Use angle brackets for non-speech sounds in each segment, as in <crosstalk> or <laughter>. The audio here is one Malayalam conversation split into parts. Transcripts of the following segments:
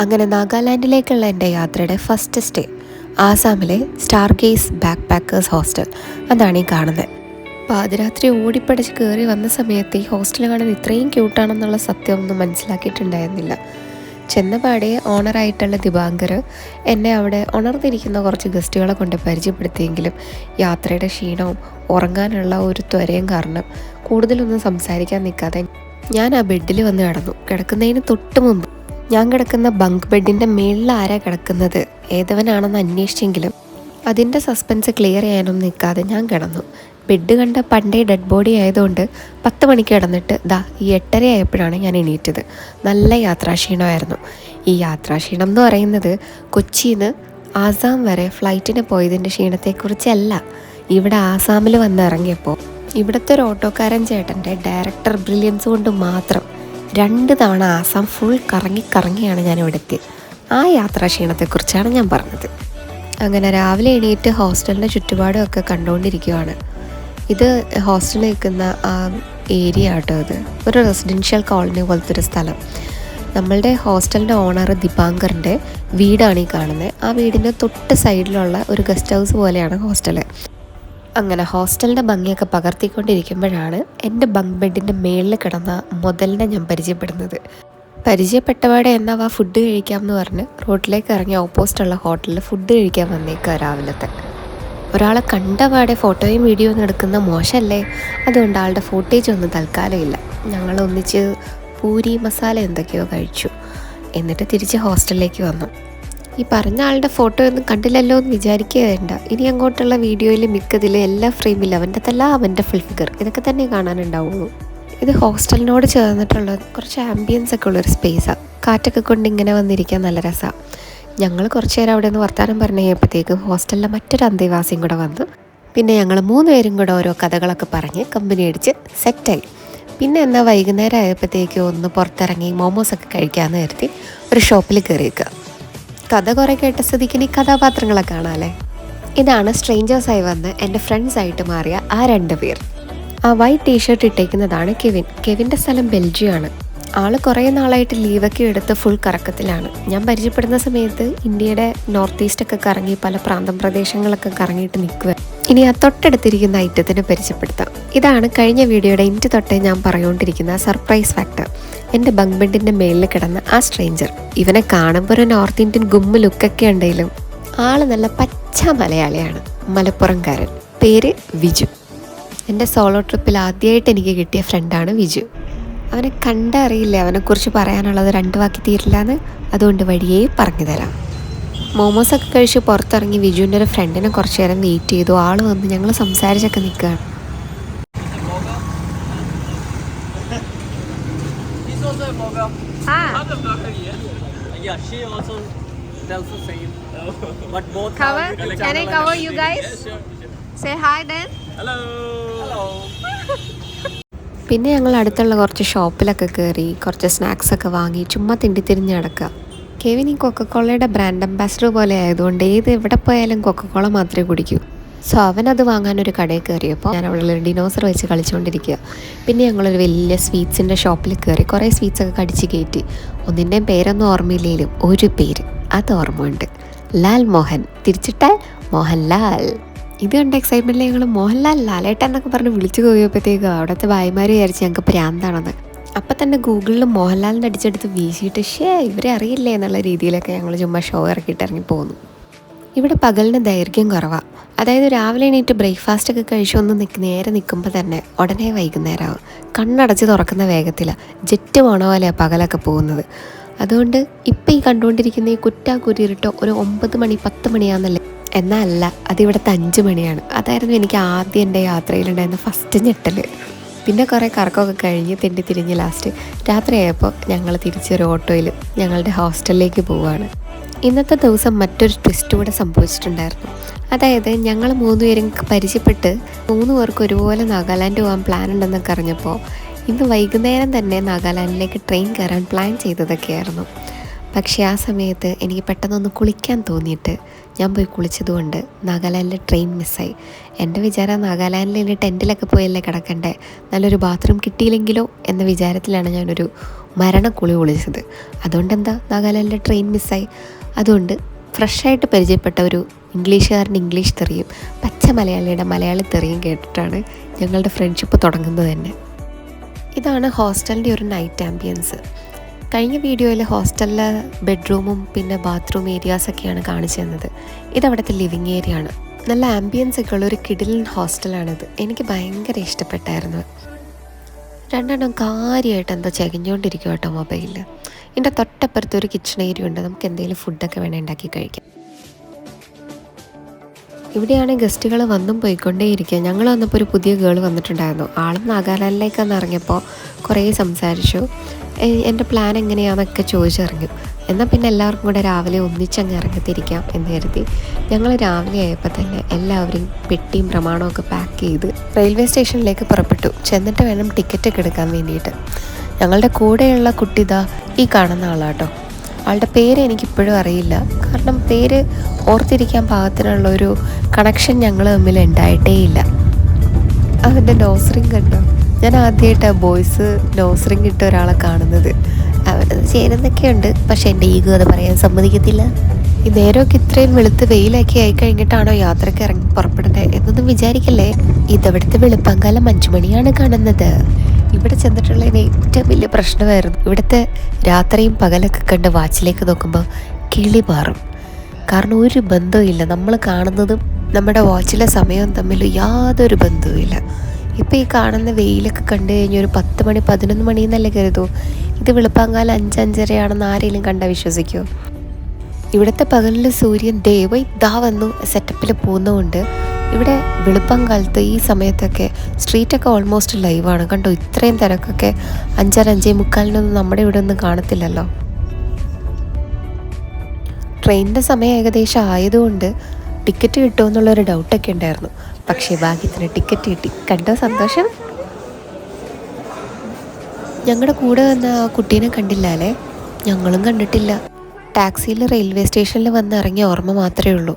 അങ്ങനെ നാഗാലാൻഡിലേക്കുള്ള എന്റെ യാത്രയുടെ ഫസ്റ്റ് സ്റ്റേ ആസാമിലെ star case backpackers hostel അതാണ് ഈ കാണുന്നത്. പാതിരാത്രി ഓടിപ്പടിച്ച് കയറി വന്ന സമയത്ത് ഈ ഹോസ്റ്റൽ കാണാൻ ഇത്രയും ക്യൂട്ടാണെന്നുള്ള സത്യം ഒന്നും മനസ്സിലാക്കിയിട്ടുണ്ടായിരുന്നില്ല ചെന്നപാടെ ഓണറായിട്ടുള്ള ദിവാങ്കർ എന്നെ അവിടെ ഉണർന്നിരിക്കുന്ന കുറച്ച് ഗസ്റ്റുകളെ കൊണ്ട് പരിചയപ്പെടുത്തിയെങ്കിലും യാത്രയുടെ ക്ഷീണവും ഉറങ്ങാനുള്ള ഒരു ത്വരയും കാരണം കൂടുതലൊന്നും സംസാരിക്കാൻ നിൽക്കാതെ ഞാൻ ആ ബെഡിൽ വന്ന് കിടന്നു. കിടക്കുന്നതിന് തൊട്ട് മുമ്പ് ഞാൻ കിടക്കുന്ന ബങ്ക് ബെഡിന്റെ മേളിൽ ആരാ കിടക്കുന്നത്? ഏതവനാണെന്ന് അന്വേഷിച്ചെങ്കിലും അതിന്റെ സസ്പെൻസ് ക്ലിയർ ചെയ്യാനൊന്നും നിൽക്കാതെ ഞാൻ കിടന്നു. ബെഡ് കണ്ട പണ്ടേ ഡെഡ് ബോഡി ആയതുകൊണ്ട് പത്ത് മണിക്ക് കിടന്നിട്ട് ദാ ഈ എട്ടര ആയപ്പോഴാണ് ഞാൻ എണീറ്റത്. നല്ല യാത്രാക്ഷീണമായിരുന്നു. ഈ യാത്രാക്ഷീണം എന്ന് പറയുന്നത് കൊച്ചിയിൽ നിന്ന് ആസാം വരെ ഫ്ലൈറ്റിന് പോയതിന്റെ ക്ഷീണത്തെക്കുറിച്ചല്ല. ഇവിടെ ആസാമിൽ വന്നിറങ്ങിയപ്പോൾ ഇവിടുത്തെ ഒരു ഓട്ടോക്കാരൻ ചേട്ടന്റെ ഡയറക്ടർ ബ്രില്യൻസ് കൊണ്ട് മാത്രം രണ്ട് തവണ ആസാം ഫുൾ കറങ്ങി കറങ്ങിയാണ് ഞാൻ ഇവിടെ എത്തിയത് ആ യാത്രാ ക്ഷീണത്തെക്കുറിച്ചാണ് ഞാൻ പറഞ്ഞത്. അങ്ങനെ രാവിലെ എണീറ്റ് ഹോസ്റ്റലിന്റെ ചുറ്റുപാടും ഒക്കെ കണ്ടുകൊണ്ടിരിക്കുകയാണ് ഇത് ഹോസ്റ്റലിൽ നിൽക്കുന്ന ആ ഏരിയ ആട്ടോ ഇത്. ഒരു റെസിഡൻഷ്യൽ കോളനി പോലത്തെ ഒരു സ്ഥലം. നമ്മളുടെ ഹോസ്റ്റലിന്റെ ഓണർ ദിപാങ്കറിന്റെ വീടാണ് ഈ കാണുന്നത് ആ വീടിന്റെ തൊട്ട് സൈഡിലുള്ള ഒരു ഗസ്റ്റ് ഹൗസ് പോലെയാണ് ഹോസ്റ്റൽ അങ്ങനെ ഹോസ്റ്റലിന്റെ ഭംഗിയൊക്കെ പകർത്തിക്കൊണ്ടിരിക്കുമ്പോഴാണ് എന്റെ ബങ്ക് ബെഡിന്റെ മേളിൽ കിടന്ന മുതലിനെ ഞാൻ പരിചയപ്പെടുന്നത്. പരിചയപ്പെട്ടപാടെ എന്നാ വാ ഫുഡ് കഴിക്കാം എന്ന് പറഞ്ഞ് റോഡിലേക്ക് ഇറങ്ങിയ ഓപ്പോസിറ്റുള്ള ഹോട്ടലിൽ ഫുഡ് കഴിക്കാൻ വന്നേക്കുക രാവിലത്തെ. ഒരാളെ കണ്ടപാടെ ഫോട്ടോയും വീഡിയോയും എടുക്കുന്ന മോശമല്ലേ അതുകൊണ്ട് ആളുടെ ഫോട്ടേജ് ഒന്നും തൽക്കാലം ഇല്ല ഞങ്ങൾ ഒന്നിച്ച് പൂരി മസാല എന്തൊക്കെയോ കഴിച്ചു. എന്നിട്ട് തിരിച്ച് ഹോസ്റ്റലിലേക്ക് വന്നു. ഈ പറഞ്ഞ ആളുടെ ഫോട്ടോ ഒന്നും കണ്ടില്ലല്ലോ എന്ന് വിചാരിക്കുക വേണ്ട. ഇനി അങ്ങോട്ടുള്ള വീഡിയോയിൽ മിക്കതിലും എല്ലാ ഫ്രെയിമിലും അവന്റെ തല്ല അവന്റെ ഫുൾ ഫിഗർ ഇതൊക്കെ തന്നെ കാണാനുണ്ടാവുള്ളൂ. ഇത് ഹോസ്റ്റലിനോട് ചേർന്നിട്ടുള്ള കുറച്ച് ആംബിയൻസ് ഒക്കെ ഉള്ളൊരു സ്പേസാണ് കാറ്റൊക്കെ കൊണ്ട് ഇങ്ങനെ വന്നിരിക്കാൻ നല്ല രസമാണ് ഞങ്ങൾ കുറച്ച് നേരം അവിടെ നിന്ന് വർത്തമാനം പറഞ്ഞു കഴിഞ്ഞപ്പോഴത്തേക്കും ഹോസ്റ്റലിലെ മറ്റൊരു അന്തേവാസിയും കൂടെ വന്നു. പിന്നെ ഞങ്ങൾ മൂന്ന് പേരും കൂടെ ഓരോ കഥകളൊക്കെ പറഞ്ഞ് കമ്പനി അടിച്ച് സെറ്റായി പിന്നെ എന്നാൽ വൈകുന്നേരം ആയപ്പോഴത്തേക്കും ഒന്ന് പുറത്തിറങ്ങി മോമോസൊക്കെ കഴിക്കാമെന്ന് കരുതി ഒരു ഷോപ്പിൽ കയറിയേക്കുക കഥ കുറേ കേട്ട സ്ഥിതിക്ക് ഇനി കഥാപാത്രങ്ങളെ കാണാമല്ലേ ഇതാണ് സ്ട്രേഞ്ചേഴ്സായി വന്ന് എന്റെ ഫ്രണ്ട്സായിട്ട് മാറിയ ആ രണ്ട് പേർ. ആ വൈറ്റ് ടീഷർട്ട് ഇട്ടേക്കുന്നതാണ് കെവിൻ കെവിന്റെ സ്ഥലം ബെൽജിയമാണ് ആൾ കുറേ നാളായിട്ട് ലീവൊക്കെ എടുത്ത് ഫുൾ കറക്കത്തിലാണ്. ഞാൻ പരിചയപ്പെടുന്ന സമയത്ത് ഇന്ത്യയുടെ നോർത്ത് ഈസ്റ്റൊക്കെ കറങ്ങി പല പ്രാന്തം പ്രദേശങ്ങളൊക്കെ കറങ്ങിയിട്ട് നിൽക്കുക ഇനി ആ തൊട്ടടുത്തിരിക്കുന്ന ഐറ്റത്തിനെ പരിചയപ്പെടുത്താം. ഇതാണ് കഴിഞ്ഞ വീഡിയോയുടെ ഇന്റ് തൊട്ടേ ഞാൻ പറഞ്ഞുകൊണ്ടിരിക്കുന്ന സർപ്രൈസ് ഫാക്ടർ എന്റെ ബങ്ക് ബെഡിന്റെ മേളിൽ കിടന്ന ആ സ്ട്രേഞ്ചർ ഇവനെ കാണുമ്പോൾ ഒരു നോർത്ത് ഇന്ത്യൻ ഗുമ്മ ലുക്കൊക്കെ ഉണ്ടെങ്കിലും ആൾ നല്ല പച്ച മലയാളിയാണ്. മലപ്പുറംകാരൻ. പേര് വിജു. എന്റെ സോളോ ട്രിപ്പിൽ ആദ്യമായിട്ട് എനിക്ക് കിട്ടിയ ഫ്രണ്ടാണ് വിജു. അവനെ കണ്ടറിയില്ല? അവനെക്കുറിച്ച് പറയാനുള്ളത് രണ്ടു വാക്കി തീരില്ല എന്ന് അതുകൊണ്ട് വഴിയേ പറഞ്ഞു തരാം. മോമോസൊക്കെ കഴിച്ച് പുറത്തിറങ്ങി വിജുവിന്റെ ഒരു ഫ്രണ്ടിനെ കുറച്ച് നേരം വെയിറ്റ് ചെയ്തു. ആൾ വന്ന് ഞങ്ങൾ സംസാരിച്ചൊക്കെ നിൽക്കുകയാണ്. Say hi then. Hello. Hello. <laughs> പിന്നെ ഞങ്ങൾ അടുത്തുള്ള കുറച്ച് ഷോപ്പിലൊക്കെ കയറി കുറച്ച് സ്നാക്സ് ഒക്കെ വാങ്ങി ചുമ്മാ തിണ്ടി തിരിഞ്ഞ് നടക്കുക. കെവിൻ ഈ കൊക്കക്കോളയുടെ ബ്രാൻഡ് അംബാസിഡർ പോലെ ആയതുകൊണ്ട് ഏത് എവിടെ പോയാലും കൊക്കക്കോള മാത്രമേ കുടിക്കൂ. സോ അവൻ അത് വാങ്ങാൻ ഒരു കടയിൽ കയറിയപ്പോൾ ഞാൻ അവിടെ ഡിനോസർ വെച്ച് കളിച്ചുകൊണ്ടിരിക്കുക. പിന്നെ ഞങ്ങളൊരു വലിയ സ്വീറ്റ്സിന്റെ ഷോപ്പിൽ കയറി കുറേ സ്വീറ്റ്സ് ഒക്കെ കടിച്ച് കയറ്റി. ഒന്നിന്റെയും പേരൊന്നും ഓർമ്മയില്ലെങ്കിലും ഒരു പേര് അത് ഓർമ്മയുണ്ട്. ലാൽ മോഹൻ. തിരിച്ചിട്ടാൽ മോഹൻലാൽ. ഇത് കണ്ട എക്സൈറ്റ്മെന്റിൽ ഞങ്ങൾ മോഹൻലാൽ ലാലേട്ടൻ എന്നൊക്കെ പറഞ്ഞ് വിളിച്ചു പോയപ്പോഴത്തേക്കും അവിടുത്തെ ഭായിമാർ വിചാരിച്ച് ഞങ്ങൾക്ക് പ്രാന്താണെന്ന് അപ്പം തന്നെ ഗൂഗിളിൽ മോഹൻലാലിന്റെ അടിച്ചെടുത്ത് വീശിയിട്ട് ഷേ ഇവരെ അറിയില്ലേ? എന്നുള്ള രീതിയിലൊക്കെ ഞങ്ങൾ ചുമ്മാ ഷോ ഇറക്കിയിട്ട് ഇറങ്ങി പോകുന്നു ഇവിടെ പകലിന് ദൈർഘ്യം കുറവാണ് അതായത് രാവിലെ എണീറ്റ് ബ്രേക്ക്ഫാസ്റ്റ് ഒക്കെ കഴിച്ച് ഒന്ന് നിൽക്ക് നേരെ നിൽക്കുമ്പോൾ തന്നെ ഉടനെ വൈകുന്നേരമാവും കണ്ണടച്ച് തുറക്കുന്ന വേഗത്തിൽ ജെറ്റ് പോണ പോലെയാണ് പകലൊക്കെ പോകുന്നത്. അതുകൊണ്ട് ഇപ്പം ഈ കണ്ടുകൊണ്ടിരിക്കുന്ന ഈ കുറ്റാ കുരിട്ടോ ഒരു ഒമ്പത് മണി പത്ത് മണിയാണെന്നല്ലേ എന്നല്ല അതിവിടുത്തെ അഞ്ച് മണിയാണ്. അതായിരുന്നു എനിക്ക് ആദ്യം എന്റെ യാത്രയിലുണ്ടായിരുന്ന ഫസ്റ്റ് ഞെട്ടൽ പിന്നെ കുറേ കറക്കമൊക്കെ കഴിഞ്ഞ് തെണ്ടി തിരിഞ്ഞ് ലാസ്റ്റ് രാത്രിയായപ്പോൾ ഞങ്ങൾ തിരിച്ചൊരു ഓട്ടോയിൽ ഞങ്ങളുടെ ഹോസ്റ്റലിലേക്ക് പോവുകയാണ്. ഇന്നത്തെ ദിവസം മറ്റൊരു ട്വിസ്റ്റ് കൂടെ സംഭവിച്ചിട്ടുണ്ടായിരുന്നു. അതായത് ഞങ്ങൾ മൂന്നുപേരും പരിചയപ്പെട്ട് മൂന്ന് പേർക്ക് ഒരുപോലെ നാഗാലാൻഡ് പോകാൻ പ്ലാൻ ഉണ്ടെന്നൊക്കെ അറിഞ്ഞപ്പോൾ ഇന്ന് വൈകുന്നേരം തന്നെ നാഗാലാൻഡിലേക്ക് ട്രെയിൻ കയറാൻ പ്ലാൻ ചെയ്തതൊക്കെയായിരുന്നു. പക്ഷേ ആ സമയത്ത് എനിക്ക് പെട്ടെന്നൊന്ന് കുളിക്കാൻ തോന്നിയിട്ട് ഞാൻ പോയി കുളിച്ചതുകൊണ്ട് നാഗാലാൻഡിലെ ട്രെയിൻ മിസ്സായി എന്റെ വിചാരം നാഗാലാൻഡിലെ ടെന്റിലൊക്കെ പോയല്ലേ കിടക്കണ്ടേ? നല്ലൊരു ബാത്റൂം കിട്ടിയില്ലെങ്കിലോ എന്ന വിചാരത്തിലാണ് ഞാനൊരു മരണക്കുളി ഒളിച്ചത് അതുകൊണ്ട് എന്താ നാഗാലാൻഡിലെ ട്രെയിൻ മിസ്സായി അതുകൊണ്ട് ഫ്രഷായിട്ട് പരിചയപ്പെട്ട ഒരു ഇംഗ്ലീഷുകാരൻ ഇംഗ്ലീഷ് തെറിയും പച്ച മലയാളിയുടെ മലയാളി തെറിയും കേട്ടിട്ടാണ് ഞങ്ങളുടെ ഫ്രണ്ട്ഷിപ്പ് തുടങ്ങുന്നത് തന്നെ. ഇതാണ് ഹോസ്റ്റലിന്റെ ഒരു നൈറ്റ് ആംബിയൻസ് കഴിഞ്ഞ വീഡിയോയിൽ ഹോസ്റ്റലിലെ ബെഡ്റൂമും പിന്നെ ബാത്റൂം ഏരിയാസൊക്കെയാണ് കാണിച്ചു തന്നത്. ഇതവിടുത്തെ ലിവിങ് ഏരിയ ആണ്. നല്ല ആംബിയൻസ് ഒക്കെ ഉള്ള ഒരു കിഡിലൻ ഹോസ്റ്റലാണിത്. എനിക്ക് ഭയങ്കര ഇഷ്ടപ്പെട്ടായിരുന്നു. രണ്ടെണ്ണം കാര്യമായിട്ട് എന്തോ ചകഞ്ഞുകൊണ്ടിരിക്കും കേട്ടോ മൊബൈലിൽ എന്റെ തൊട്ടപ്പുറത്ത് ഒരു കിച്ചൺ ഏരിയ ഉണ്ട്. നമുക്ക് എന്തെങ്കിലും ഫുഡൊക്കെ വേണേൽ ഉണ്ടാക്കി കഴിക്കാം. ഇവിടെയാണ് ഗസ്റ്റുകൾ വന്നും പോയിക്കൊണ്ടേയിരിക്കുക ഞങ്ങൾ വന്നപ്പോൾ ഒരു പുതിയ ഗേൾ വന്നിട്ടുണ്ടായിരുന്നു. ആളും നാഗാലാൻഡിലേക്കൊന്ന് ഇറങ്ങിയപ്പോൾ കുറേ സംസാരിച്ചു. എന്റെ പ്ലാൻ എങ്ങനെയാണെന്നൊക്കെ ചോദിച്ചിറങ്ങും എന്നാൽ പിന്നെ എല്ലാവർക്കും കൂടെ രാവിലെ ഒന്നിച്ചങ്ങ് ഇറങ്ങിത്തിരിക്കാം എന്ന് കരുതി. ഞങ്ങൾ രാവിലെ ആയപ്പോൾ തന്നെ എല്ലാവരും പെട്ടിയും പ്രമാണമൊക്കെ പാക്ക് ചെയ്ത് റെയിൽവേ സ്റ്റേഷനിലേക്ക് പുറപ്പെട്ടു. ചെന്നിട്ട് വേണം ടിക്കറ്റ് ഒക്കെ എടുക്കാൻ വേണ്ടിയിട്ട്. ഞങ്ങളുടെ കൂടെയുള്ള കുട്ടിതാ ഈ കാണുന്ന ആളാട്ടോ. ആളുടെ പേര് എനിക്കിപ്പോഴും അറിയില്ല. കാരണം പേര് ഓർത്തിരിക്കാൻ പാകത്തിനുള്ള ഒരു കണക്ഷൻ ഞങ്ങൾ തമ്മിൽ ഉണ്ടായിട്ടേ ഇല്ല അവന്റെ ഡോസറിങ് കണ്ടോ? ഞാൻ ആദ്യമായിട്ടാണ് ബോയ്സ് നോസ് ഇട്ട ഒരാളെ കാണുന്നത്. അവരത് ചേരുന്നൊക്കെയുണ്ട് പക്ഷെ എന്റെ ഈഗോ അത് പറയാൻ സമ്മതിക്കത്തില്ല. ഈ നേരമൊക്കെ ഇത്രയും വെളുത്ത് വെയിലാക്കി ആയി കഴിഞ്ഞിട്ടാണോ യാത്രയ്ക്ക് ഇറങ്ങി പുറപ്പെടേണ്ടത് എന്നൊന്നും വിചാരിക്കല്ലേ? ഇതവിടുത്തെ വെളുപ്പാങ്കാലം അഞ്ചു മണിയാണ് കാണുന്നത്. ഇവിടെ ചെന്നിട്ടുള്ളതിന് ഏറ്റവും വലിയ പ്രശ്നമായിരുന്നു. ഇവിടുത്തെ രാത്രിയും പകലൊക്കെ കണ്ട് വാച്ചിലേക്ക് നോക്കുമ്പോൾ കിളി മാറും. കാരണം ഒരു ബന്ധവുമില്ല. നമ്മൾ കാണുന്നതും നമ്മുടെ വാച്ചിലെ സമയവും തമ്മിൽ യാതൊരു ബന്ധവുമില്ല. ഇപ്പോൾ ഈ കാണുന്ന വെയിലൊക്കെ കണ്ടു കഴിഞ്ഞാൽ ഒരു പത്ത് മണി പതിനൊന്ന് മണി എന്നല്ലേ കരുതൂ. ഇത് വെളുപ്പാങ്കാലം അഞ്ചഞ്ചരയാണെന്ന് ആരെങ്കിലും കണ്ടാൽ വിശ്വസിക്കുമോ ഇവിടുത്തെ പകലിൽ സൂര്യൻ ദൈവം ഇതാ വന്നു സെറ്റപ്പിൽ പോകുന്നതുകൊണ്ട് ഇവിടെ വെളുപ്പം കാലത്ത് ഈ സമയത്തൊക്കെ സ്ട്രീറ്റൊക്കെ ഓൾമോസ്റ്റ് ലൈവാണ് കണ്ടോ ഇത്രയും തിരക്കൊക്കെ അഞ്ചര അഞ്ചേ മുക്കാലിനൊന്നും നമ്മുടെ ഇവിടെ ഒന്നും കാണത്തില്ലല്ലോ. ട്രെയിനിന്റെ സമയം ഏകദേശം ആയതുകൊണ്ട് ടിക്കറ്റ് കിട്ടുമോ എന്നുള്ളൊരു ഡൗട്ടൊക്കെ ഉണ്ടായിരുന്നു. പക്ഷേ ഭാഗ്യത്തിന് ടിക്കറ്റ് കിട്ടി. കണ്ടോ സന്തോഷം? ഞങ്ങളുടെ കൂടെ വന്ന ആ കുട്ടീനെ കണ്ടില്ലാലേ ഞങ്ങളും കണ്ടിട്ടില്ല. ടാക്സിയിൽ റെയിൽവേ സ്റ്റേഷനിൽ വന്ന് ഇറങ്ങിയ ഓർമ്മ മാത്രമേ ഉള്ളൂ.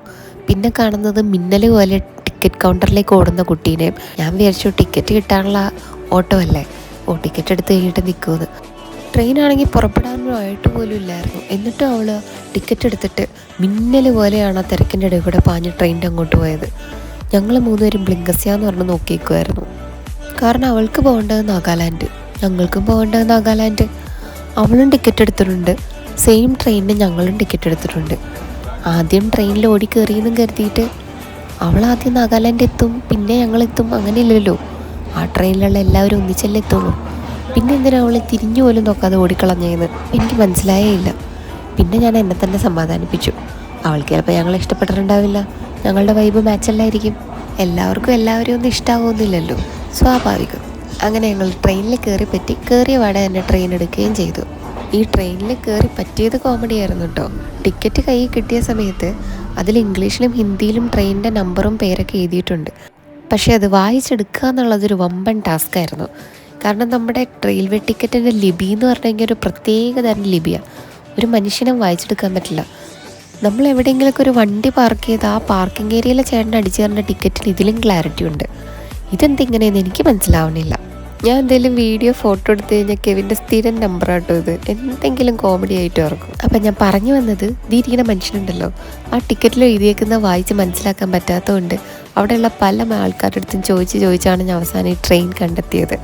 പിന്നെ കാണുന്നത് മിന്നൽ പോലെ ടിക്കറ്റ് കൗണ്ടറിലേക്ക് ഓടുന്ന കുട്ടീനെ. ഞാൻ വിചാരിച്ചു ടിക്കറ്റ് കിട്ടാനുള്ള ഓട്ടോ അല്ലേ? ഓ ടിക്കറ്റ് എടുത്ത് കഴിഞ്ഞിട്ട് നിൽക്കുമെന്ന് ട്രെയിനാണെങ്കിൽ പുറപ്പെടാനായിട്ട് പോലും ഇല്ലായിരുന്നു. എന്നിട്ടും അവൾ ടിക്കറ്റ് എടുത്തിട്ട് മിന്നൽ പോലെയാണ് ആ തിരക്കിന്റെ ഇടയിൽ കൂടെ പാഞ്ഞ് ട്രെയിനിന്റെ അങ്ങോട്ട് പോയത്. ഞങ്ങൾ മൂന്നുപേരും ബ്ലിങ്കസ്യാന്ന് പറഞ്ഞ് നോക്കിയേക്കുമായിരുന്നു കാരണം അവൾക്ക് പോകേണ്ടത് നാഗാലാൻഡ്. ഞങ്ങൾക്കും പോകേണ്ടത് നാഗാലാൻഡ്. അവളും ടിക്കറ്റ് എടുത്തിട്ടുണ്ട്. സെയിം ട്രെയിനിന് ഞങ്ങളും ടിക്കറ്റ് എടുത്തിട്ടുണ്ട്. ആദ്യം ട്രെയിനിൽ ഓടി കയറിയെന്നും കരുതിയിട്ട് അവൾ ആദ്യം നാഗാലാൻഡ് എത്തും പിന്നെ ഞങ്ങളെത്തും അങ്ങനെയില്ലല്ലോ. ആ ട്രെയിനിലുള്ള എല്ലാവരും ഒന്നിച്ചല്ലേ എത്തുള്ളൂ. പിന്നെ എന്തിനാ അവളെ തിരിഞ്ഞു പോലും നോക്കാതെ ഓടിക്കളഞ്ഞതെന്ന് എനിക്ക് മനസ്സിലായേ ഇല്ല. പിന്നെ ഞാൻ എന്നെ തന്നെ സമാധാനിപ്പിച്ചു. അവൾക്ക് ചിലപ്പോൾ ഞങ്ങളെ ഇഷ്ടപ്പെട്ടിട്ടുണ്ടാവില്ല. ഞങ്ങളുടെ വൈബ് മാച്ചല്ലായിരിക്കും എല്ലാവർക്കും എല്ലാവരും ഒന്നും ഇഷ്ടാവുന്നില്ലല്ലോ സ്വാഭാവികം. അങ്ങനെ ഞങ്ങൾ ട്രെയിനിൽ കയറി പറ്റി കയറിയ പാടെ തന്നെ ട്രെയിൻ എടുക്കുകയും ചെയ്തു. ഈ ട്രെയിനിൽ കയറി പറ്റിയത് കോമഡി ആയിരുന്നു കേട്ടോ ടിക്കറ്റ് കയ്യിൽ കിട്ടിയ സമയത്ത് അതിൽ ഇംഗ്ലീഷിലും ഹിന്ദിയിലും ട്രെയിനിന്റെ നമ്പറും പേരൊക്കെ എഴുതിയിട്ടുണ്ട്. പക്ഷേ അത് വായിച്ചെടുക്കുക എന്നുള്ളതൊരു വമ്പൻ ടാസ്ക് ആയിരുന്നു. കാരണം നമ്മുടെ റെയിൽവേ ടിക്കറ്റിന്റെ ലിപി എന്ന് പറഞ്ഞെങ്കിൽ ഒരു പ്രത്യേക തരം ലിപിയാണ് ഒരു മനുഷ്യനും വായിച്ചെടുക്കാൻ പറ്റില്ല. നമ്മൾ എവിടെയെങ്കിലുമൊക്കെ ഒരു വണ്ടി പാർക്ക് ചെയ്ത് ആ പാർക്കിംഗ് ഏരിയയിലെ ചേട്ടൻ അടിച്ചു ടിക്കറ്റിന് ഇതിലും ക്ലാരിറ്റി ഉണ്ട്. ഇതെന്തിങ്ങനെയെന്ന് എനിക്ക് മനസ്സിലാവണില്ല. ഞാൻ എന്തെങ്കിലും വീഡിയോ ഫോട്ടോ എടുത്തു കഴിഞ്ഞാൽ കെവിന്റെ സ്ഥിരം നമ്പർ ആട്ടോ ഇത്. എന്തെങ്കിലും കോമഡി ആയിട്ട് ഇറക്കും അപ്പം ഞാൻ പറഞ്ഞു വന്നത് ഇതിരിക്കുന്ന മനുഷ്യനുണ്ടല്ലോ. ആ ടിക്കറ്റിൽ എഴുതിയേക്കുന്ന വായിച്ച് മനസ്സിലാക്കാൻ പറ്റാത്തതുകൊണ്ട് അവിടെയുള്ള പല ആൾക്കാരുടെ അടുത്തും ചോദിച്ച് ചോദിച്ചാണ് ഞാൻ അവസാനം ഈ ട്രെയിൻ കണ്ടെത്തിയത്.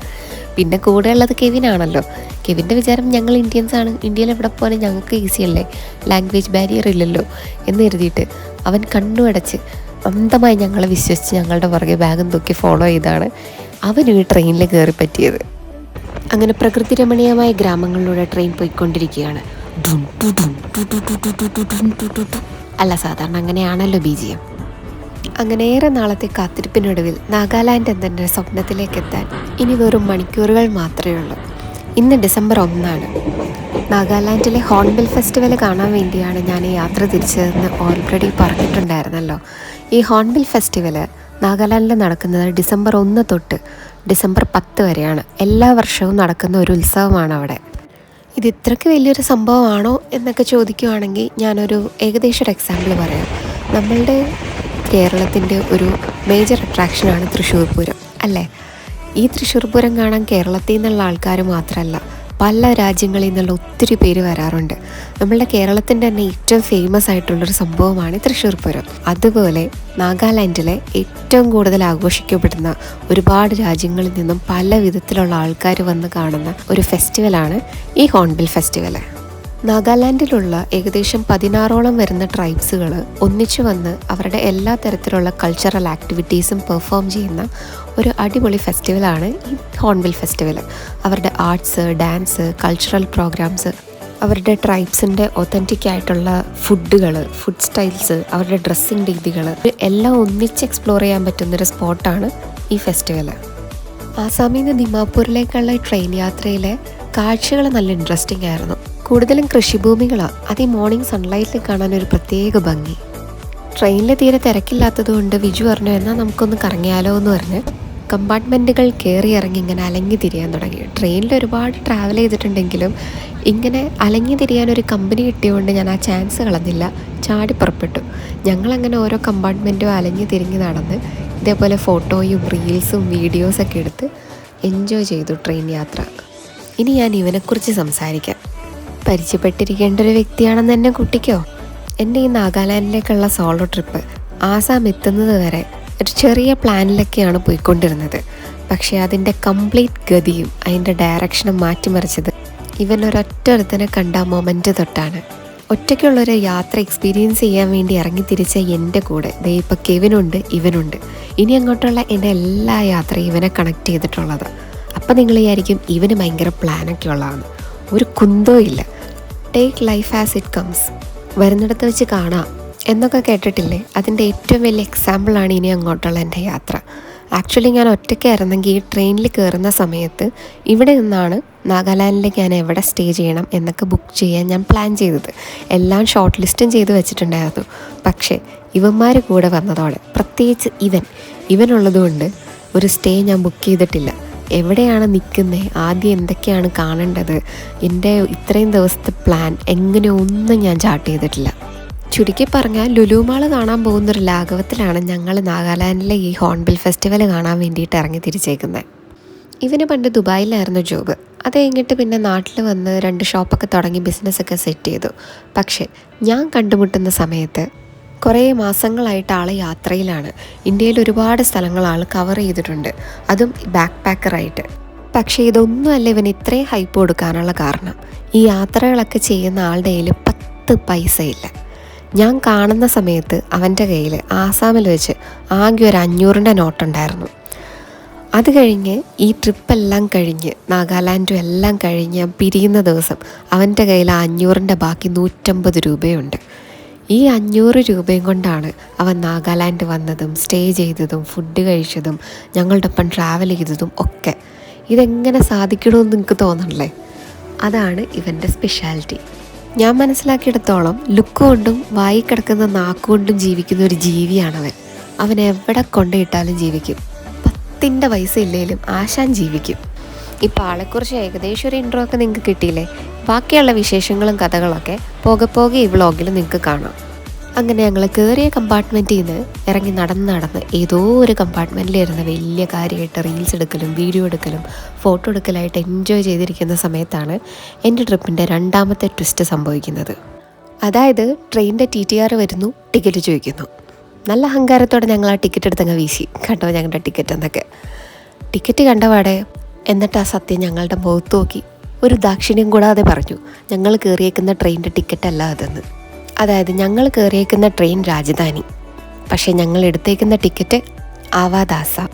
പിന്നെ കൂടെ ഉള്ളത് കെവിനാണല്ലോ കെവിന്റെ വിചാരം ഞങ്ങൾ ഇന്ത്യൻസ് ആണ് ഇന്ത്യയിൽ എവിടെ പോകാനും ഞങ്ങൾക്ക് ഈസി അല്ലേ ലാംഗ്വേജ് ബാരിയർ ഇല്ലല്ലോ എന്ന് കരുതിയിട്ട് അവൻ കണ്ണു അടച്ച് അന്ധമായി ഞങ്ങളെ വിശ്വസിച്ച് ഞങ്ങളുടെ പുറകെ ബാഗും തൂക്കി ഫോളോ ചെയ്താണ് അവനും ഈ ട്രെയിനിൽ കയറി പറ്റിയത് അങ്ങനെ പ്രകൃതി രമണീയമായ ഗ്രാമങ്ങളിലൂടെ ട്രെയിൻ പോയിക്കൊണ്ടിരിക്കുകയാണ്. അല്ല സാധാരണ അങ്ങനെയാണല്ലോ ബി ജി അങ്ങനെ ഏറെ നാളത്തെ കാത്തിരിപ്പിനൊടുവിൽ നാഗാലാൻഡ് എന്നെ സ്വപ്നത്തിലേക്ക് എത്താൻ ഇനി വെറും മണിക്കൂറുകൾ മാത്രമേ ഉള്ളൂ. ഇന്ന് ഡിസംബർ ഒന്നാണ്. നാഗാലാൻഡിലെ ഹോൺബിൽ ഫെസ്റ്റിവൽ കാണാൻ വേണ്ടിയാണ് ഞാൻ ഈ യാത്ര തിരിച്ചതെന്ന് ഓൾറെഡി പറഞ്ഞിട്ടുണ്ടായിരുന്നല്ലോ. ഈ ഹോൺബിൽ ഫെസ്റ്റിവൽ നാഗാലാൻഡിൽ നടക്കുന്നത് ഡിസംബർ ഒന്ന് തൊട്ട് ഡിസംബർ പത്ത് വരെയാണ്. എല്ലാ വർഷവും നടക്കുന്ന ഒരു ഉത്സവമാണ് അവിടെ. ഇത് ഇത്രയ്ക്ക് വലിയൊരു സംഭവമാണോ എന്നൊക്കെ ചോദിക്കുവാണെങ്കിൽ ഞാനൊരു ഏകദേശം ഒരു എക്സാമ്പിൾ പറയാം. നമ്മളുടെ കേരളത്തിന്റെ ഒരു മേജർ അട്രാക്ഷനാണ് തൃശ്ശൂർ പൂരം അല്ലേ? ഈ തൃശ്ശൂർ പൂരം കാണാൻ കേരളത്തിൽ നിന്നുള്ള ആൾക്കാർ മാത്രമല്ല പല രാജ്യങ്ങളിൽ നിന്നുള്ള ഒത്തിരി പേര് വരാറുണ്ട്. നമ്മളുടെ കേരളത്തിന്റെ തന്നെ ഏറ്റവും ഫേമസ് ആയിട്ടുള്ളൊരു സംഭവമാണ് തൃശ്ശൂർ പൂരം. അതുപോലെ നാഗാലാൻഡിലെ ഏറ്റവും കൂടുതൽ ആഘോഷിക്കപ്പെടുന്ന ഒരുപാട് രാജ്യങ്ങളിൽ നിന്നും പല വിധത്തിലുള്ള ആൾക്കാർ വന്ന് കാണുന്ന ഒരു ഫെസ്റ്റിവലാണ് ഈ ഹോൺബിൽ ഫെസ്റ്റിവൽ നാഗാലാൻഡിലുള്ള ഏകദേശം പതിനാറോളം വരുന്ന ട്രൈബ്സുകൾ ഒന്നിച്ചു വന്ന് അവരുടെ എല്ലാ തരത്തിലുള്ള കൾച്ചറൽ ആക്ടിവിറ്റീസും പെർഫോം ചെയ്യുന്ന ഒരു അടിപൊളി ഫെസ്റ്റിവലാണ് ഈ ഹോൺബിൽ ഫെസ്റ്റിവൽ അവരുടെ ആർട്സ് ഡാൻസ് കൾച്ചറൽ പ്രോഗ്രാംസ് അവരുടെ ട്രൈബ്സിന്റെ ഒത്തന്റിക് ആയിട്ടുള്ള ഫുഡുകൾ ഫുഡ് സ്റ്റൈൽസ് അവരുടെ ഡ്രസ്സിങ് രീതികൾ എല്ലാം ഒന്നിച്ച് എക്സ്പ്ലോർ ചെയ്യാൻ പറ്റുന്നൊരു സ്പോട്ടാണ് ഈ ഫെസ്റ്റിവൽ ആസാമിൽ നിന്ന് ദിമാപൂരിലേക്കുള്ള ട്രെയിൻ യാത്രയിലെ കാഴ്ചകൾ നല്ല ഇൻട്രസ്റ്റിംഗ് ആയിരുന്നു. കൂടുതലും കൃഷിഭൂമികളാണ് അത് ഈ മോർണിംഗ് സൺലൈറ്റിൽ കാണാൻ ഒരു പ്രത്യേക ഭംഗി. ട്രെയിനിൽ തീരെ തിരക്കില്ലാത്തതുകൊണ്ട് വിജു പറഞ്ഞു എന്നാൽ നമുക്കൊന്ന് കറങ്ങിയാലോ എന്ന് പറഞ്ഞ് കമ്പാർട്ട്മെന്റുകൾ കയറി ഇറങ്ങി ഇങ്ങനെ അലങ്ങി തിരിയാൻ തുടങ്ങി. ട്രെയിനിൽ ഒരുപാട് ട്രാവൽ ചെയ്തിട്ടുണ്ടെങ്കിലും ഇങ്ങനെ അലങ്ങി തിരിയാൻ ഒരു കമ്പനി കിട്ടിയതുകൊണ്ട് ഞാൻ ആ ചാൻസ് കളഞ്ഞില്ല. ചാടി പുറപ്പെട്ടു. ഞങ്ങളങ്ങനെ ഓരോ കമ്പാർട്ട്മെന്റും അലങ്ങി തിരിഞ്ഞ് നടന്ന് ഇതേപോലെ ഫോട്ടോയും റീൽസും വീഡിയോസൊക്കെ എടുത്ത് എൻജോയ് ചെയ്തു ട്രെയിൻ യാത്ര. ഇനി ഞാൻ ഇവനെക്കുറിച്ച് സംസാരിക്കാം. പരിചയപ്പെട്ടിരിക്കേണ്ട ഒരു വ്യക്തിയാണെന്ന് തന്നെ കുട്ടിക്കോ? എന്റെ ഈ നാഗാലാൻഡിലേക്കുള്ള സോളോ ട്രിപ്പ് ആസാം എത്തുന്നത് വരെ ഒരു ചെറിയ പ്ലാനിലൊക്കെയാണ് പോയിക്കൊണ്ടിരുന്നത്. പക്ഷേ അതിന്റെ കംപ്ലീറ്റ് ഗതിയും അതിന്റെ ഡയറക്ഷനും മാറ്റിമറിച്ചത് ഇവൻ ഒരൊറ്റ ഒരുത്തനെ കണ്ട മൊമെന്റ് തൊട്ടാണ്. ഒറ്റയ്ക്കുള്ളൊരു യാത്ര എക്സ്പീരിയൻസ് ചെയ്യാൻ വേണ്ടി ഇറങ്ങി തിരിച്ച എന്റെ കൂടെ ദേ ഇപ്പം കെവിനുണ്ട് ഇവനുണ്ട്. ഇനി അങ്ങോട്ടുള്ള എന്റെ എല്ലാ യാത്രയും ഇവനെ കണക്ട് ചെയ്തിട്ടുള്ളത്. അപ്പം നിങ്ങൾ വിചാരിക്കും ഇവന് ഭയങ്കര പ്ലാനൊക്കെ ഉള്ളതാണ് ഒരു കുന്തോ ഇല്ല. Take life as it comes വരുന്നിടത്ത് വെച്ച് കാണാം എന്നൊക്കെ കേട്ടിട്ടില്ലേ? അതിന്റെ ഏറ്റവും വലിയ എക്സാമ്പിളാണ് ഇനി അങ്ങോട്ടുള്ള എന്റെ യാത്ര. ആക്ച്വലി ഞാൻ ഒറ്റയ്ക്കായിരുന്നെങ്കിൽ ഈ ട്രെയിനിൽ കയറുന്ന സമയത്ത് ഇവിടെ നിന്നാണ് നാഗാലാൻഡിലേക്ക് ഞാൻ എവിടെ സ്റ്റേ ചെയ്യണം എന്നൊക്കെ ബുക്ക് ചെയ്യാൻ ഞാൻ പ്ലാൻ ചെയ്തത്. എല്ലാം ഷോർട്ട് ലിസ്റ്റും ചെയ്ത് വെച്ചിട്ടുണ്ടായിരുന്നു. പക്ഷേ ഇവന്മാർ കൂടെ വന്നതോടെ പ്രത്യേകിച്ച് ഇവൻ ഇവനുള്ളതുകൊണ്ട് ഒരു സ്റ്റേ ഞാൻ ബുക്ക് ചെയ്തിട്ടില്ല. എവിടെയാണ് നിൽക്കുന്നത് ആദ്യം എന്തൊക്കെയാണ് കാണേണ്ടത്? എന്റെ ഇത്രയും ദിവസത്തെ പ്ലാൻ എങ്ങനെ ഒന്നും ഞാൻ ചാർട്ട് ചെയ്തിട്ടില്ല. ചുരുക്കി പറഞ്ഞാൽ ലുലുമാൾ കാണാൻ പോകുന്നൊരു ലാഘവത്തിലാണ് ഞങ്ങൾ നാഗാലാൻഡിലെ ഈ ഹോൺബിൽ ഫെസ്റ്റിവൽ കാണാൻ വേണ്ടിയിട്ട് ഇറങ്ങി തിരിച്ചേക്കുന്നത് ഇവന് പണ്ട് ദുബായിലായിരുന്നു ജോബ് അത് കഴിഞ്ഞിട്ട് പിന്നെ നാട്ടിൽ വന്ന് രണ്ട് ഷോപ്പൊക്കെ തുടങ്ങി ബിസിനസ്സൊക്കെ സെറ്റ് ചെയ്തു. പക്ഷേ ഞാൻ കണ്ടുമുട്ടുന്ന സമയത്ത് കുറേ മാസങ്ങളായിട്ട് ആൾ യാത്രയിലാണ്. ഇന്ത്യയിൽ ഒരുപാട് സ്ഥലങ്ങൾ ആൾ കവർ ചെയ്തിട്ടുണ്ട്. അതും ബാക്ക് പാക്കറായിട്ട് പക്ഷേ ഇതൊന്നുമല്ല ഇവൻ ഇത്രയും ഹൈപ്പ് കൊടുക്കാനുള്ള കാരണം. ഈ യാത്രകളൊക്കെ ചെയ്യുന്ന ആളുടെ കയ്യിൽ പത്ത് പൈസ ഇല്ല ഞാൻ കാണുന്ന സമയത്ത് അവന്റെ കയ്യിൽ ആസാമിൽ വെച്ച് ആകെ ഒരു അഞ്ഞൂറിന്റെ നോട്ടുണ്ടായിരുന്നു. അത് കഴിഞ്ഞ് ഈ ട്രിപ്പെല്ലാം കഴിഞ്ഞ് നാഗാലാൻഡും എല്ലാം കഴിഞ്ഞ് പിരിയുന്ന ദിവസം അവന്റെ കയ്യിൽ ആ അഞ്ഞൂറിന്റെ ബാക്കി നൂറ്റമ്പത് രൂപയുണ്ട്. ഈ അഞ്ഞൂറ് രൂപയും കൊണ്ടാണ് അവൻ നാഗാലാൻഡ് വന്നതും സ്റ്റേ ചെയ്തതും ഫുഡ് കഴിച്ചതും ഞങ്ങളുടെ ഒപ്പം ട്രാവൽ ചെയ്തതും ഒക്കെ. ഇതെങ്ങനെ സാധിക്കണമെന്ന് നിങ്ങൾക്ക് തോന്നണല്ലേ? അതാണ് ഇവന്റെ സ്പെഷ്യാലിറ്റി ഞാൻ മനസ്സിലാക്കിയെടുത്തോളം ലുക്ക് കൊണ്ടും വായി കിടക്കുന്ന നാക്കുകൊണ്ടും ജീവിക്കുന്ന ഒരു ജീവിയാണവൻ അവൻ. എവിടെ കൊണ്ടിട്ടാലും ജീവിക്കും. പത്തിന്റെ പൈസ ഇല്ലെങ്കിലും ആശാൻ ജീവിക്കും. ഇപ്പോൾ ആളെക്കുറിച്ച് ഏകദേശം ഒരു ഇൻട്രോ ഒക്കെ നിങ്ങൾക്ക് കിട്ടിയില്ലേ? ബാക്കിയുള്ള വിശേഷങ്ങളും കഥകളൊക്കെ പോകെ പോകെ ഈ വ്ളോഗിൽ നിങ്ങൾക്ക് കാണാം. അങ്ങനെ ഞങ്ങൾ കയറിയ കമ്പാർട്ട്മെന്റിൽ നിന്ന് ഇറങ്ങി നടന്ന് നടന്ന് ഏതോ ഒരു കമ്പാർട്ട്മെന്റിൽ ഇരുന്ന് വലിയ കാര്യമായിട്ട് റീൽസ് എടുക്കലും വീഡിയോ എടുക്കലും ഫോട്ടോ എടുക്കലായിട്ട് എൻജോയ് ചെയ്തിരിക്കുന്ന സമയത്താണ് എന്റെ ട്രിപ്പിന്റെ രണ്ടാമത്തെ ട്വിസ്റ്റ് സംഭവിക്കുന്നത്. അതായത് ട്രെയിനിന്റെ ടി ടി ആർ വരുന്നു ടിക്കറ്റ് ചോദിക്കുന്നു. നല്ല അഹങ്കാരത്തോടെ ഞങ്ങൾ ആ ടിക്കറ്റ് എടുത്തങ്ങ് വീശി. കണ്ടോ ഞങ്ങളുടെ ടിക്കറ്റ് എന്നൊക്കെ. ടിക്കറ്റ് കണ്ടപാടെ എന്നിട്ട് ആ സത്യം ഞങ്ങളുടെ മുഖത്ത് നോക്കി. ഒരു ദാക്ഷിണ്യം കൂടാതെ പറഞ്ഞു ഞങ്ങൾ കയറിയേക്കുന്ന ട്രെയിനിന്റെ ടിക്കറ്റ് അല്ല അതെന്ന്. അതായത് ഞങ്ങൾ കയറിയേക്കുന്ന ട്രെയിൻ രാജധാനി. പക്ഷേ ഞങ്ങൾ എടുത്തേക്കുന്ന ടിക്കറ്റ് ആവാദാസ.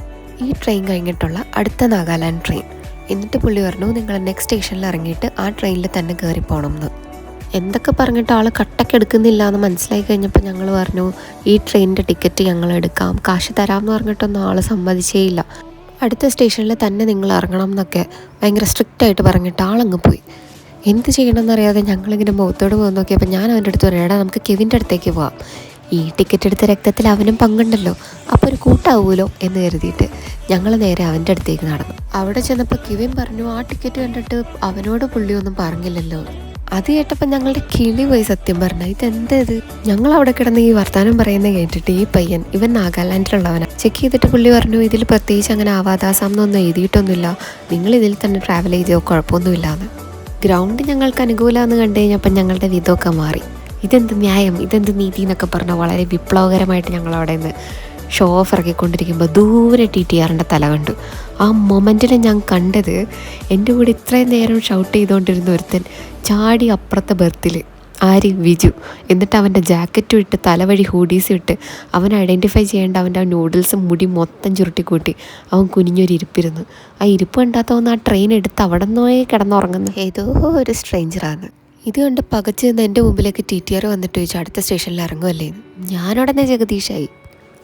ഈ ട്രെയിൻ കഴിഞ്ഞിട്ടുള്ള അടുത്ത നാഗാലാൻഡ് ട്രെയിൻ. എന്നിട്ട് പുള്ളി പറഞ്ഞു നിങ്ങൾ നെക്സ്റ്റ് സ്റ്റേഷനിൽ ഇറങ്ങിയിട്ട് ആ ട്രെയിനിൽ തന്നെ കയറി പോകണം എന്ന് എന്തൊക്കെ പറഞ്ഞിട്ട് ആൾ കട്ടക്ക് എടുക്കുന്നില്ല എന്ന് മനസ്സിലായി കഴിഞ്ഞപ്പോൾ ഞങ്ങൾ പറഞ്ഞു ഈ ട്രെയിനിന്റെ ടിക്കറ്റ് ഞങ്ങൾ എടുക്കാം. കാശ് തരാമെന്ന് പറഞ്ഞിട്ടൊന്നും ആൾ സമ്മതിച്ചേയില്ല. അടുത്ത സ്റ്റേഷനിൽ തന്നെ നിങ്ങൾ ഇറങ്ങണം എന്നൊക്കെ ഭയങ്കര സ്ട്രിക്റ്റ് ആയിട്ട് പറഞ്ഞിട്ട് ആളങ്ങ് പോയി. എന്ത് ചെയ്യണമെന്നറിയാതെ ഞങ്ങളിങ്ങനെ മുഖത്തോട് പോകാൻ നോക്കിയപ്പോൾ ഞാൻ അവന്റെ അടുത്ത് പറയാം എടാ നമുക്ക് കെവിന്റെ അടുത്തേക്ക് പോവാം. ഈ ടിക്കറ്റ് എടുത്ത രക്തത്തിൽ അവനും പങ്കുണ്ടല്ലോ അപ്പോൾ ഒരു കൂട്ടാവുമല്ലോ എന്ന് കരുതിയിട്ട് ഞങ്ങൾ നേരെ അവന്റെ അടുത്തേക്ക് നടന്നു. അവിടെ ചെന്നപ്പോൾ കിവിൻ പറഞ്ഞു ആ ടിക്കറ്റ് കണ്ടിട്ട് അവനോട് പുള്ളിയൊന്നും പറഞ്ഞില്ലല്ലോ. അത് കേട്ടപ്പോൾ ഞങ്ങളുടെ കിളി പോയി സത്യം പറഞ്ഞു. ഇതെന്തത്? ഇത് ഞങ്ങൾ അവിടെ കിടന്ന് ഈ വർത്താനം പറയുന്നത് കേട്ടിട്ട് ഈ പയ്യൻ ഇവൻ നാഗാലാൻഡിലുള്ളവനാണ് ചെക്ക് ചെയ്തിട്ട് പുള്ളി പറഞ്ഞു ഇതിൽ പ്രത്യേകിച്ച് അങ്ങനെ ആവാദാസം എന്നൊന്നും എഴുതിയിട്ടൊന്നുമില്ല. നിങ്ങൾ ഇതിൽ തന്നെ ട്രാവൽ ചെയ്തോ കുഴപ്പമൊന്നുമില്ല എന്ന് ഗ്രൗണ്ട് ഞങ്ങൾക്ക് അനുകൂലമെന്ന് കണ്ടു കഴിഞ്ഞപ്പോൾ ഞങ്ങളുടെ വിധമൊക്കെ മാറി. ഇതെന്ത് ന്യായം? ഇതെന്ത് നീതി? എന്നൊക്കെ പറഞ്ഞാൽ വളരെ വിപ്ലവകരമായിട്ട് ഞങ്ങൾ അവിടെ നിന്ന് ഷോ ഓഫ് ഇറക്കിക്കൊണ്ടിരിക്കുമ്പോൾ ദൂരെ ടി ടി ആറിന്റെ തല കണ്ടു. ആ മൊമെന്റിൽ ഞാൻ കണ്ടത് എന്റെ കൂടെ ഇത്രയും നേരം ഷൗട്ട് ചെയ്തുകൊണ്ടിരുന്ന ഒരുത്തൻ ചാടി അപ്പുറത്തെ ബർത്തിൽ ആര്? വിജു. എന്നിട്ട് അവന്റെ ജാക്കറ്റും ഇട്ട് തലവഴി ഹൂഡീസും ഇട്ട് അവൻ ഐഡന്റിഫൈ ചെയ്യേണ്ട അവന്റെ ആ നൂഡിൽസ് മുടി മൊത്തം ചുരുട്ടിക്കൂട്ടി അവൻ കുനിഞ്ഞൊരു ഇരിപ്പിരുന്നു. ആ ഇരിപ്പ് കണ്ടാത്തവന്ന് ആ ട്രെയിൻ എടുത്ത് അവിടെ നിന്നേ കിടന്നുറങ്ങുന്നു. ഏതോ ഒരു സ്ട്രേഞ്ചറാണ് ഇത് കണ്ട് പകച്ച് നിന്ന് എന്റെ മുമ്പിലേക്ക് ടി ടി ആർ വന്നിട്ട് ചോദിച്ചു അടുത്ത സ്റ്റേഷനിൽ ഇറങ്ങുമല്ലേ ഞാനുടനെ ജഗദീഷായി.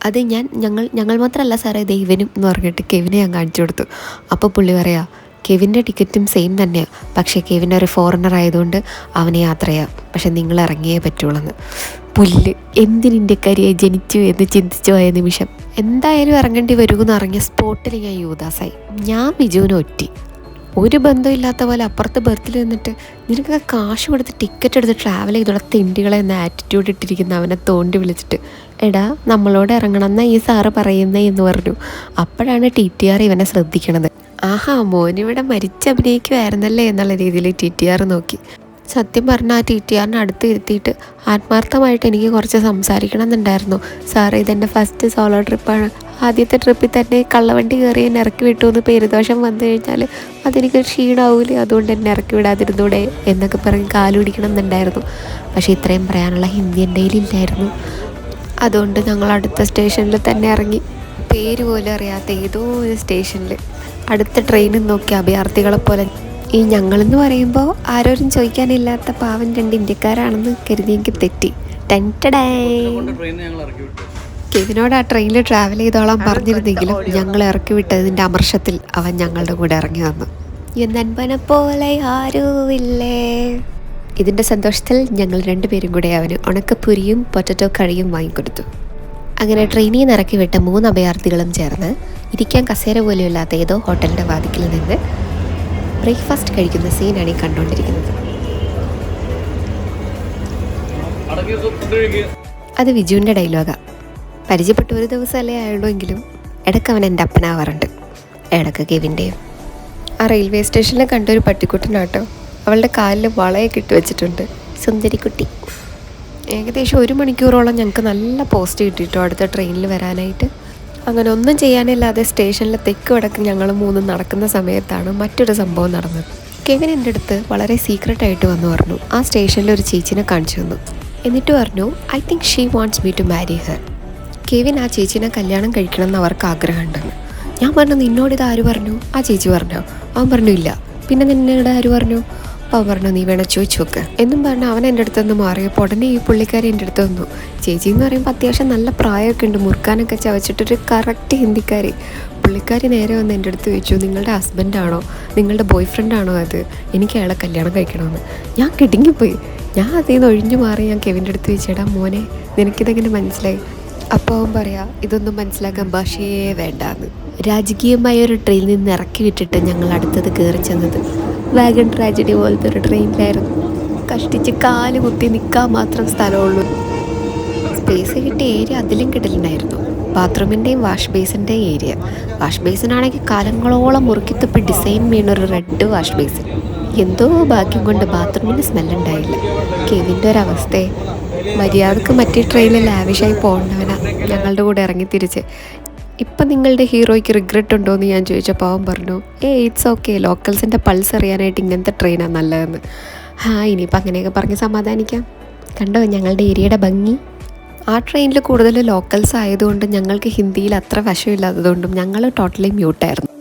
അത് ഞാൻ ഞങ്ങൾ ഞങ്ങൾ മാത്രമല്ല സാറേ ദൈവനും എന്ന് പറഞ്ഞിട്ട് കെവിനെ ഞാൻ കാണിച്ചു കൊടുത്തു. അപ്പോൾ പുള്ളി പറയാ കെവിന്റെ ടിക്കറ്റും സെയിം തന്നെയാണ് പക്ഷേ കെവിൻ ഒരു ഫോറിനർ ആയതുകൊണ്ട് അവന് യാത്രയാണ് പക്ഷെ നിങ്ങൾ ഇറങ്ങിയേ പറ്റുള്ളൂ പുല്ല് എന്തിനിന്റെക്കാരിയെ ജനിച്ചു എന്ന് ചിന്തിച്ചു പോയ നിമിഷം. എന്തായാലും ഇറങ്ങേണ്ടി വരുമെന്ന് ഇറങ്ങിയ സ്പോട്ടിൽ ഞാൻ യൂദാസായി. ഞാൻ ബിജുവിനെ ഒറ്റി. ഒരു ബന്ധമില്ലാത്ത പോലെ അപ്പുറത്ത് ബർത്തിൽ നിന്നിട്ട് നിനക്കൊക്കെ കാശ് കൊടുത്ത് ടിക്കറ്റ് എടുത്ത് ട്രാവൽ ചെയ്തുള്ള തിണ്ടികളെ എന്ന ആറ്റിറ്റ്യൂഡ് ഇട്ടിരിക്കുന്ന അവനെ തോണ്ടി വിളിച്ചിട്ട് എടാ നമ്മളോട് ഇറങ്ങണം എന്നാ ഈ സാറ് പറയുന്നേ എന്ന് പറഞ്ഞു. അപ്പോഴാണ് ടി ടി ആർ ഇവനെ ശ്രദ്ധിക്കണത്. ആഹാ മോനിവിടെ മരിച്ച് അഭിനയിക്കുമായിരുന്നല്ലേ എന്നുള്ള രീതിയിൽ ടി ടി ആർ നോക്കി. സത്യം പറഞ്ഞാൽ ആ ടി ടി ആറിന് അടുത്ത് ഇരുത്തിയിട്ട് ആത്മാർത്ഥമായിട്ട് എനിക്ക് കുറച്ച് സംസാരിക്കണം എന്നുണ്ടായിരുന്നു സാറേ ഇതെന്റെ ഫസ്റ്റ് സോളോ ട്രിപ്പാണ്. ആദ്യത്തെ ട്രിപ്പിൽ തന്നെ കള്ളവണ്ടി കയറി എന്നെ ഇറക്കി വിട്ടു എന്ന് പേരുദോഷം വന്നു കഴിഞ്ഞാൽ അതെനിക്ക് ക്ഷീണാവൂലേ അതുകൊണ്ട് എന്നെ ഇറക്കി വിടാതിരുന്നൂടെ എന്നൊക്കെ പറഞ്ഞ് കാലുപിടിക്കണം എന്നുണ്ടായിരുന്നു പക്ഷേ ഇത്രയും പറയാനുള്ള ഹിന്ദി എന്റെ അതുകൊണ്ട് ഞങ്ങൾ അടുത്ത സ്റ്റേഷനിൽ തന്നെ ഇറങ്ങി. പേര് പോലും അറിയാത്ത ഏതോ ഒരു സ്റ്റേഷനിൽ. അടുത്ത ട്രെയിനിൽ നോക്കി അഭയാർത്ഥികളെ പോലെ ഈ ഞങ്ങളെന്ന് പറയുമ്പോൾ ആരോരും ചോദിക്കാനില്ലാത്ത പാവം രണ്ട് ഇന്ത്യക്കാരാണെന്ന് കരുതി എനിക്ക് തെറ്റി. ടെന്റഡേ കെവിനോട് ആ ട്രെയിനിൽ ട്രാവൽ ചെയ്തോളാൻ പറഞ്ഞിരുന്നെങ്കിലും ഞങ്ങൾ ഇറക്കി വിട്ടതിന്റെ അമർഷത്തിൽ അവൻ ഞങ്ങളുടെ കൂടെ ഇറങ്ങി വന്നു. എന്നൻപനെ പോലെ ആരുമില്ലേ? ഇതിന്റെ സന്തോഷത്തിൽ ഞങ്ങൾ രണ്ടുപേരും കൂടെ അവന് ഉണക്കപ്പുരിയും പൊറ്ററ്റോ കറിയും വാങ്ങിക്കൊടുത്തു. അങ്ങനെ ട്രെയിനിൽ നിന്ന് ഇറക്കി വിട്ട മൂന്ന് അഭയാർത്ഥികളും ചേർന്ന് ഇരിക്കാൻ കസേര പോലും ഏതോ ഹോട്ടലിന്റെ വാതിക്കിൽ നിന്ന് ബ്രേക്ക്ഫാസ്റ്റ് കഴിക്കുന്ന സീനാണ് ഈ കണ്ടുകൊണ്ടിരിക്കുന്നത്. അത് വിജുവിന്റെ ഡയലോഗാ പരിചയപ്പെട്ട ഒരു ദിവസമല്ലേ ആയുള്ളൂ എങ്കിലും ഇടയ്ക്ക് അവൻ എന്റെ അപ്പനാവാറുണ്ട്. ഇടയ്ക്ക് കെവിന്റെയും ആ റെയിൽവേ സ്റ്റേഷനിൽ കണ്ടൊരു പട്ടിക്കുട്ടനാട്ടോ അവളുടെ കാലിൽ വളയൊക്കെ ഇട്ട് വെച്ചിട്ടുണ്ട്. സുന്ദരിക്കുട്ടി. ഏകദേശം ഒരു മണിക്കൂറോളം ഞങ്ങൾക്ക് നല്ല പോസ്റ്റ് കിട്ടിയിട്ടോ അടുത്ത ട്രെയിനിൽ വരാനായിട്ട്. അങ്ങനെ ഒന്നും ചെയ്യാനില്ലാതെ സ്റ്റേഷനിൽ തെക്ക് വടക്ക് ഞങ്ങൾ മൂന്നും നടക്കുന്ന സമയത്താണ് മറ്റൊരു സംഭവം നടന്നത്. കെവിൻ എന്റെ അടുത്ത് വളരെ സീക്രട്ടായിട്ട് വന്നു പറഞ്ഞു ആ സ്റ്റേഷനിൽ ഒരു ചേച്ചിനെ കാണിച്ചു തന്നു. എന്നിട്ട് പറഞ്ഞു I think she wants me to marry her. Kevin ആ ചേച്ചിനെ കല്യാണം കഴിക്കണം എന്ന് അവർക്ക് ആഗ്രഹമുണ്ടെന്ന്. ഞാൻ പറഞ്ഞു നിന്നോട് ഇത് ആര് പറഞ്ഞു? ആ ചേച്ചി പറഞ്ഞു അവൻ പറഞ്ഞു ഇല്ല. പിന്നെ നിന്നോട് ആര് പറഞ്ഞു? അപ്പോൾ പറഞ്ഞു നീ വേണം ചോദിച്ചു നോക്ക്. എന്നും പറഞ്ഞു അവൻ എന്റെ അടുത്ത് മാറിയപ്പോൾ ഉടനെ ഈ പുള്ളിക്കാരി എന്റെ അടുത്ത് വന്നു. ചേച്ചി എന്ന് പറയുമ്പോൾ അത്യാവശ്യം നല്ല പ്രായമൊക്കെ ഉണ്ട്. മുറുക്കാനൊക്കെ ചവച്ചിട്ടൊരു കറക്റ്റ് ഹിന്ദിക്കാരി. പുള്ളിക്കാരി നേരെ വന്ന് എന്റെ അടുത്ത് ചോദിച്ചു നിങ്ങളുടെ ഹസ്ബൻഡാണോ നിങ്ങളുടെ ബോയ് ഫ്രണ്ടാണോ അത്? എനിക്ക് അയാളെ കല്യാണം കഴിക്കണമെന്ന്. ഞാൻ കിടുങ്ങിപ്പോയി. ഞാൻ അതിൽ നിന്ന് ഒഴിഞ്ഞു മാറി ഞാൻ കെവിന്റെ അടുത്ത് ചോദിച്ചേടാ മോനെ നിനക്കിതെങ്ങനെ മനസ്സിലായി? അപ്പോൾ അവൻ പറയാ ഇതൊന്നും മനസ്സിലാക്കാൻ ഭാഷയേ വേണ്ടാന്ന്. രാജകീയമായ ഒരു ട്രെയിനിൽ നിന്ന് ഇറക്കി വിട്ടിട്ട് ഞങ്ങൾ അടുത്തത് കയറി ചെന്നത്. വാഗൺ ട്രാജഡി പോലത്തെ ഒരു ട്രെയിനിലായിരുന്നു കഷ്ടിച്ച് കാൽ കുത്തി നിൽക്കാൻ മാത്രം സ്ഥലമുള്ളൂ. സ്പേസ് കിട്ടിയ ഏരിയ അതിലും കിടലുണ്ടായിരുന്നു. ബാത്റൂമിന്റെയും വാഷ് ബേസിന്റെയും ഏരിയ വാഷ് ബേസിനാണെങ്കിൽ കാലങ്ങളോളം മുറുക്കിത്തപ്പി ഡിസൈൻ വീണൊരു റെഡ് വാഷ് ബേസിൻ എന്തോ ഭാഗ്യം കൊണ്ട് ബാത്റൂമിന് സ്മെല്ലുണ്ടായില്ല കെവിന്റെ ഒരവസ്ഥയെ മര്യാദയ്ക്ക് മറ്റേ ട്രെയിനിൽ ലാവിഷായി പോകേണ്ടവനാ. ഞങ്ങളുടെ കൂടെ ഇറങ്ങി തിരിച്ച്. ഇപ്പം നിങ്ങളുടെ ഹീറോയ്ക്ക് റിഗ്രറ്റ് ഉണ്ടോ എന്ന് ഞാൻ ചോദിച്ചപ്പോൾ അവൻ പറഞ്ഞു ഏ ഇറ്റ്സ് ഓക്കെ ലോക്കൽസിന്റെ പൾസ് അറിയാനായിട്ട് ഇങ്ങനത്തെ ട്രെയിനാണ് നല്ലതെന്ന്. ആ ഇനിയിപ്പോൾ അങ്ങനെയൊക്കെ പറഞ്ഞ് സമാധാനിക്കാം. കണ്ടോ ഞങ്ങളുടെ ഏരിയയുടെ ഭംഗി? ആ ട്രെയിനിൽ കൂടുതൽ ലോക്കൽസ് ആയതുകൊണ്ട് ഞങ്ങൾക്ക് ഹിന്ദിയിൽ അത്ര വശമില്ലാത്തതുകൊണ്ടും ഞങ്ങൾ ടോട്ടലി മ്യൂട്ടായിരുന്നു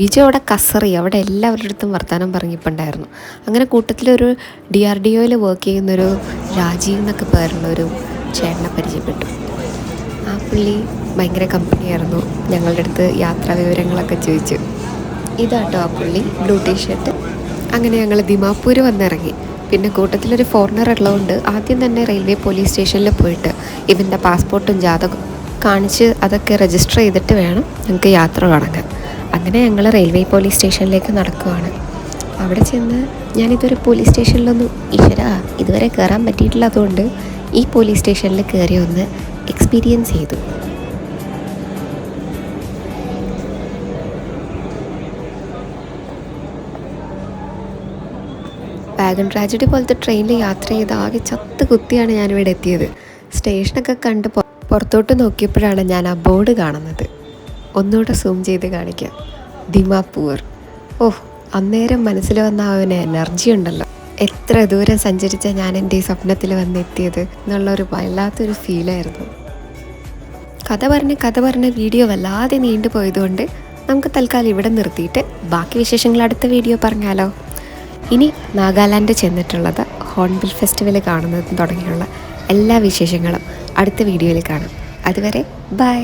വിജു അവിടെ കസറി അവിടെ എല്ലാവരുടെ വർത്തമാനം പറഞ്ഞിട്ടുണ്ടായിരുന്നു അങ്ങനെ കൂട്ടത്തിലൊരു ഡി ആർ ഡി ഒയിൽ വർക്ക് ചെയ്യുന്നൊരു രാജീവ് എന്നൊക്കെ പേരുള്ളൊരു ചേട്ടനെ പരിചയപ്പെട്ടു. പുള്ളി ഭയങ്കര കമ്പനിയായിരുന്നു. ഞങ്ങളുടെ അടുത്ത് യാത്രാ വിവരങ്ങളൊക്കെ ചോദിച്ചു. ഇതാട്ടോ ആ പുള്ളി ബ്ലൂ ടീഷർട്ട്. അങ്ങനെ ഞങ്ങൾ ദിമാപൂർ വന്നിറങ്ങി. പിന്നെ കൂട്ടത്തിലൊരു ഫോറിനർ ഉള്ളതുകൊണ്ട് ആദ്യം തന്നെ റെയിൽവേ പോലീസ് സ്റ്റേഷനിൽ പോയിട്ട് ഇവന്റെ പാസ്പോർട്ടും ജാതകം കാണിച്ച് അതൊക്കെ രജിസ്റ്റർ ചെയ്തിട്ട് വേണം ഞങ്ങൾക്ക് യാത്ര തുടങ്ങാൻ അങ്ങനെ ഞങ്ങൾ റെയിൽവേ പോലീസ് സ്റ്റേഷനിലേക്ക് നടക്കുവാണ്. അവിടെ ചെന്ന് ഞാനിതൊരു പോലീസ് സ്റ്റേഷനിലൊന്നും ഈശ്വര ഇതുവരെ കയറാൻ പറ്റിയിട്ടില്ലാത്തതുകൊണ്ട് ഈ പോലീസ് സ്റ്റേഷനിൽ കയറി ഒന്ന് എക്സ്പീരിയൻസ് ചെയ്തു. വാഗൺ ട്രാജഡി പോലത്തെ ട്രെയിനിൽ യാത്ര ചെയ്ത് ആകെ ചത്ത് കുത്തിയാണ് ഞാനിവിടെ എത്തിയത്. സ്റ്റേഷനൊക്കെ കണ്ട് പുറത്തോട്ട് നോക്കിയപ്പോഴാണ് ഞാൻ ആ ബോർഡ് കാണുന്നത്. ഒന്നുകൂടെ സൂം ചെയ്ത് കാണിക്കാം. ദിമാപൂർ. ഓഹ് അന്നേരം മനസ്സിൽ വന്ന ആ എനർജി ഉണ്ടല്ലോ. എത്ര ദൂരം സഞ്ചരിച്ച ഞാൻ എന്റെ ഈ സ്വപ്നത്തിൽ വന്നെത്തിയത് എന്നുള്ളൊരു വല്ലാത്തൊരു ഫീലായിരുന്നു. കഥ പറഞ്ഞ് കഥ പറഞ്ഞ വീഡിയോ വല്ലാതെ നീണ്ടുപോയതുകൊണ്ട് നമുക്ക് തൽക്കാലം ഇവിടെ നിർത്തിയിട്ട് ബാക്കി വിശേഷങ്ങൾ അടുത്ത വീഡിയോ പറഞ്ഞാലോ. ഇനി നാഗാലാൻഡ് ചെന്നിട്ടുള്ളത് ഹോൺബിൽ ഫെസ്റ്റിവൽ കാണുന്നതും തുടങ്ങിയുള്ള എല്ലാ വിശേഷങ്ങളും അടുത്ത വീഡിയോയിൽ കാണാം. അതുവരെ ബൈ.